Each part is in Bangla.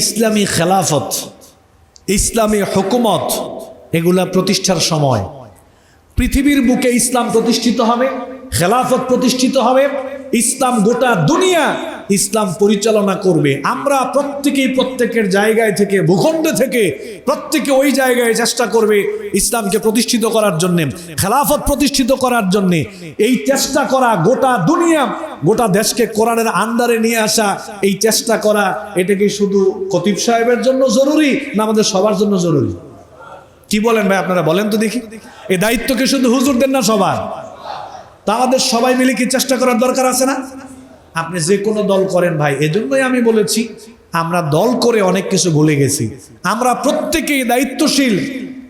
ইসলামী খেলাফত, ইসলামী হুকুমত, এগুলা প্রতিষ্ঠার সময়। পৃথিবীর বুকে ইসলাম প্রতিষ্ঠিত হবে, খেলাফত প্রতিষ্ঠিত হবে, ইসলাম গোটা দুনিয়া ইসলাম পরিচালনা করবে। আমরা প্রত্যেকেই প্রত্যেকের জায়গায় থেকে, ভূখণ্ড থেকে প্রত্যেকে ওই জায়গায় চেষ্টা করবে ইসলামকে প্রতিষ্ঠিত করার জন্য, খেলাফত প্রতিষ্ঠিত করার জন্যে। এই চেষ্টা করা গোটা দুনিয়া গোটা দেশকে কোরআনের আন্ডারে নিয়ে আসা এই চেষ্টা করা, এটা কি শুধু খতিব সাহেবের জন্য জরুরি না আমাদের সবার জন্য জরুরি? কি বলেন ভাই আপনারা, বলেন তো দেখি। এই দায়িত্ব কি শুধু হুজুরদের না সবার? তা আমাদের সবাই মিলে কি চেষ্টা করার দরকার আছে না? আপনি যে কোনো দল করেন ভাই, এজন্যই আমি বলেছি, আমরা দল করে অনেক কিছু ভুলে গেছি। আমরা প্রত্যেকেই দায়িত্বশীল,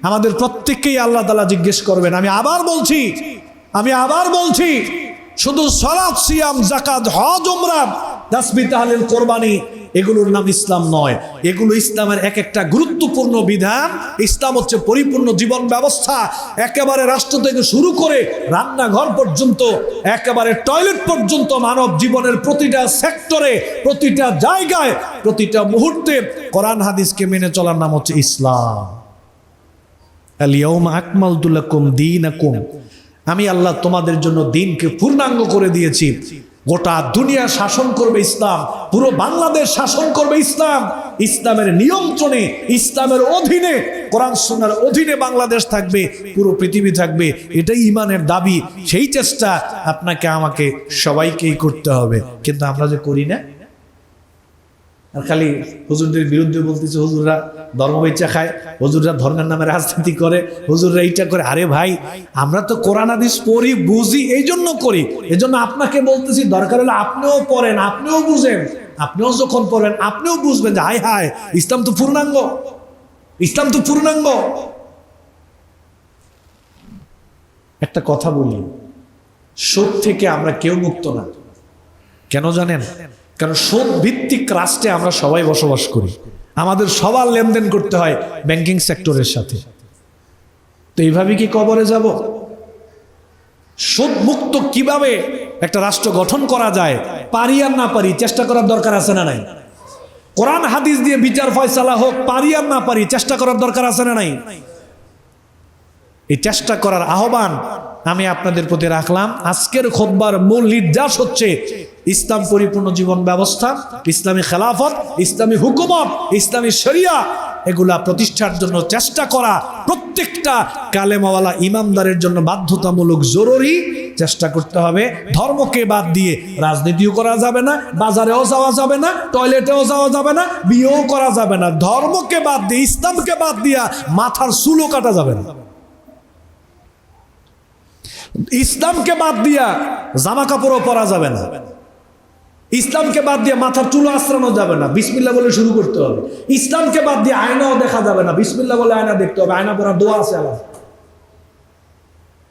আমাদের প্রত্যেককেই আল্লাহ তালা জিজ্ঞেস করবেন। আমি আবার বলছি, আমি আবার বলছি শুধু সলাপ সিয়াম জাকাত হজ, উমরা তাসবি তাহলিল, কোরবানি, এগুলোর নাম ইসলাম নয়। এগুলো ইসলামের এক একটা গুরুত্বপূর্ণ বিধান। ইসলাম হচ্ছে পরিপূর্ণ জীবন ব্যবস্থা। একেবারে রাষ্ট্র থেকে শুরু করে রান্নাঘর পর্যন্ত, একেবারে টয়লেট পর্যন্ত মানব জীবনের প্রতিটা সেক্টরে, প্রতিটা জায়গায়, প্রতিটা মুহূর্তে কোরআন হাদিসকে মেনে চলার নাম হচ্ছে ইসলাম। আলিয়াউম আকমালতু লাকুম দীনাকুম। আমি আল্লাহ তোমাদের জন্য দিনকে পূর্ণাঙ্গ করে দিয়েছি। গোটা দুনিয়া শাসন করবে ইসলাম, পুরো বাংলাদেশ শাসন করবে ইসলাম। ইসলামের নিয়ন্ত্রণে, ইসলামের অধীনে, কোরআন সুন্নার অধীনে বাংলাদেশ থাকবে, পুরো পৃথিবী থাকবে। এটাই ইমানের দাবি, সেই চেষ্টা আপনাকে, আমাকে সবাইকেই করতে হবে। কিন্তু আমরা যে করি না আর খালি হুজুরদের বিরুদ্ধে বলতেছে, হুজুররা ধর্ম বেচা খায়, হুজুররা ধর্মের নামে রাজনীতি করে, হুজুররা এইটা করে। আরে ভাই, আমরা তো কোরআন, হাদিস পড়ি, বুঝি এই জন্য করি। এজন্য আপনাকে বলতেছি, দরকার হলে আপনিও পড়েন, আপনিও বুঝেন। আপনিও যখন পড়বেন আপনিও বুঝবেন যে, হায় হায়, ইসলাম তো পূর্ণাঙ্গ। ইসলাম তো পূর্ণাঙ্গ। একটা কথা বলি, সুদ থেকে আমরা কেউ মুক্ত না। কেন জানেন? কারণ সুদ ভিত্তিক রাষ্ট্রে আমরা সবাই বসবাস করি। আমাদের সবার লেনদেন করতে হয় ব্যাংকিং সেক্টরের সাথে। তো এইভাবে কি কবরে যাব? সুদ মুক্ত কীভাবে একটা রাষ্ট্র গঠন করা যায়, পারি আর না পারি, চেষ্টা করার দরকার আছে না নাই? কোরআন, হাদিস দিয়ে বিচার ফয়সালা হোক, পারি আর না পারি, চেষ্টা করার দরকার আছে না নাই? এই চেষ্টা করার আহ্বান আমি আপনাদের প্রতি রাখলাম। আজকের খোদবার মূল নির্যাস হচ্ছে ইসলাম পরিপূর্ণ জীবন ব্যবস্থা, ইসলামী খেলাফত, ইসলামী হুকুমত, ইসলামী শরিয়া, এগুলা প্রতিষ্ঠার জন্য চেষ্টা করা প্রত্যেকটা কালেমাওয়ালা ইমামদারের জন্য বাধ্যতামূলক জরুরি। চেষ্টা করতে হবে। ধর্মকে বাদ দিয়ে রাজনীতিও করা যাবে না, বাজারেও যাওয়া যাবে না, টয়লেটেও যাওয়া যাবে না, বিয়েও করা যাবে না। ধর্মকে বাদ দিয়ে, ইসলামকে বাদ দিয়া মাথার চুলও কাটা যাবে না। ইসলামকে বাদ দিয়া জামা কাপড়ও পরা যাবে না। ইসলামকে বাদ দিয়ে মাথার চুলো আশ্রানো যাবে না। বিসমিল্লা বলে শুরু করতে হবে। ইসলামকে বাদ দিয়ে আয়নাও দেখা যাবে না। বিসমিল্লা বলে আয়না দেখতে হবে। আয়না পরা দোয়া আছে আলাদা